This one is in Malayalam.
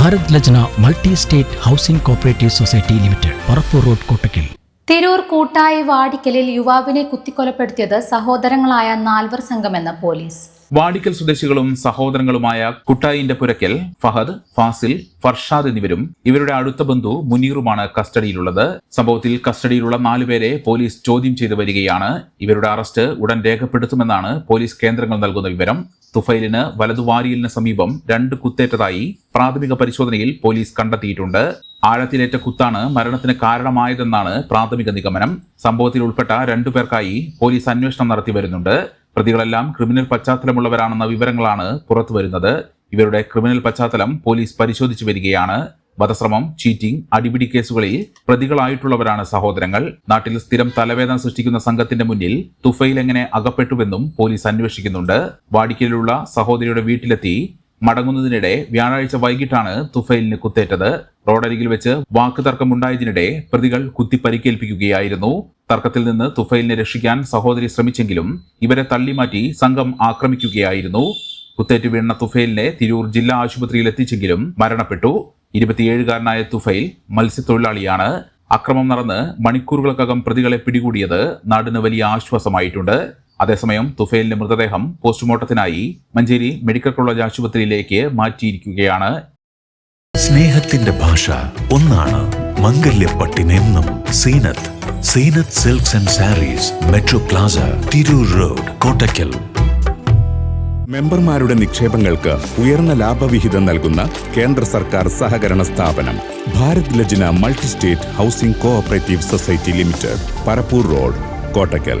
Bharat Lajna multi state housing cooperative society limited Parappur road Kottakkal. Tirur Koottayi വാടിക്കലിൽ യുവാവിനെ കുത്തിക്കൊലപ്പെടുത്തിയത് സഹോദരങ്ങളായ നാൽവർ സംഘമെന്ന് പോലീസ്. വാടിക്കൽ സ്വദേശികളും സഹോദരങ്ങളുമായ കുട്ടായിന്റെ പുരക്കൽ ഫഹദ് ഫാസിൽ ഫർഷാദ് എന്നിവരും ഇവരുടെ അടുത്ത ബന്ധു മുനീറുമാണ് കസ്റ്റഡിയിലുള്ളത്. സംഭവത്തിൽ കസ്റ്റഡിയിലുള്ള നാലുപേരെ പോലീസ് ചോദ്യം ചെയ്തു വരികയാണ്. ഇവരുടെ അറസ്റ്റ് ഉടൻ രേഖപ്പെടുത്തുമെന്നാണ് പോലീസ് കേന്ദ്രങ്ങൾ നൽകുന്ന വിവരം. തുഫൈലിന് വലതുവാരിയലിന് സമീപം രണ്ട് കുത്തേറ്റതായി പ്രാഥമിക പരിശോധനയിൽ പോലീസ് കണ്ടെത്തിയിട്ടുണ്ട്. ആഴത്തിലേറ്റ കുത്താണ് മരണത്തിന് കാരണമായതെന്നാണ് പ്രാഥമിക നിഗമനം. സംഭവത്തിൽ ഉൾപ്പെട്ട രണ്ടുപേർക്കായി പോലീസ് അന്വേഷണം നടത്തി വരുന്നുണ്ട്. പ്രതികളെല്ലാം ക്രിമിനൽ പശ്ചാത്തലമുള്ളവരാണെന്ന വിവരങ്ങളാണ് പുറത്തുവരുന്നത് ഇവരുടെ ക്രിമിനൽ പശ്ചാത്തലം പോലീസ് പരിശോധിച്ചു വരികയാണ്. വധശ്രമം ചീറ്റിംഗ് അടിപിടി കേസുകളിൽ പ്രതികളായിട്ടുള്ളവരാണ് സഹോദരങ്ങൾ. നാട്ടിൽ സ്ഥിരം തലവേദന സൃഷ്ടിക്കുന്ന സംഘത്തിന്റെ മുന്നിൽ തുഫയിൽ എങ്ങനെ അകപ്പെട്ടുവെന്നും പോലീസ് അന്വേഷിക്കുന്നുണ്ട്. വാടിക്കലിലുള്ള സഹോദരിയുടെ വീട്ടിലെത്തി മടങ്ങുന്നതിനിടെ വ്യാഴാഴ്ച വൈകിട്ടാണ് തുഫൈലിന് കുത്തേറ്റത്. റോഡരികിൽ വെച്ച് വാക്ക് തർക്കമുണ്ടായതിനിടെ പ്രതികൾ കുത്തി പരിക്കേൽപ്പിക്കുകയായിരുന്നു. തർക്കത്തിൽ നിന്ന് തുഫൈലിനെ രക്ഷിക്കാൻ സഹോദരി ശ്രമിച്ചെങ്കിലും ഇവരെ തള്ളിമാറ്റി സംഘം ആക്രമിക്കുകയായിരുന്നു. കുത്തേറ്റ് വീണ തുഫൈലിനെ തിരൂർ ജില്ലാ ആശുപത്രിയിൽ എത്തിച്ചെങ്കിലും മരണപ്പെട്ടു. ഇരുപത്തിയേഴുകാരനായ തുഫൈൽ മത്സ്യത്തൊഴിലാളിയാണ്. അക്രമം നടന്ന് മണിക്കൂറുകൾക്കകം പ്രതികളെ പിടികൂടിയത് നാടിന് വലിയ ആശ്വാസമായിട്ടുണ്ട്. അതേസമയം തുഫേലിന്റെ മൃതദേഹം പോസ്റ്റ്മോർട്ടത്തിനായി മഞ്ചേരി മെഡിക്കൽ കോളേജ് ആശുപത്രിയിലേക്ക് മാറ്റിയിരിക്കുകയാണ്. സ്നേഹത്തിന്റെ ഭാഷ ഒന്നാണ് മംഗല്യപ്പട്ടിനെന്നും Zeenath Zeenath silks and sarees metro plaza Tirur road Kottakkal. മെമ്പർമാരുടെ നിക്ഷേപങ്ങൾക്ക് ഉയർന്ന ലാഭവിഹിതം നൽകുന്ന കേന്ദ്ര സർക്കാർ സഹകരണ സ്ഥാപനം Bharat Lajna multi state housing cooperative society limited Parappur road Kottakkal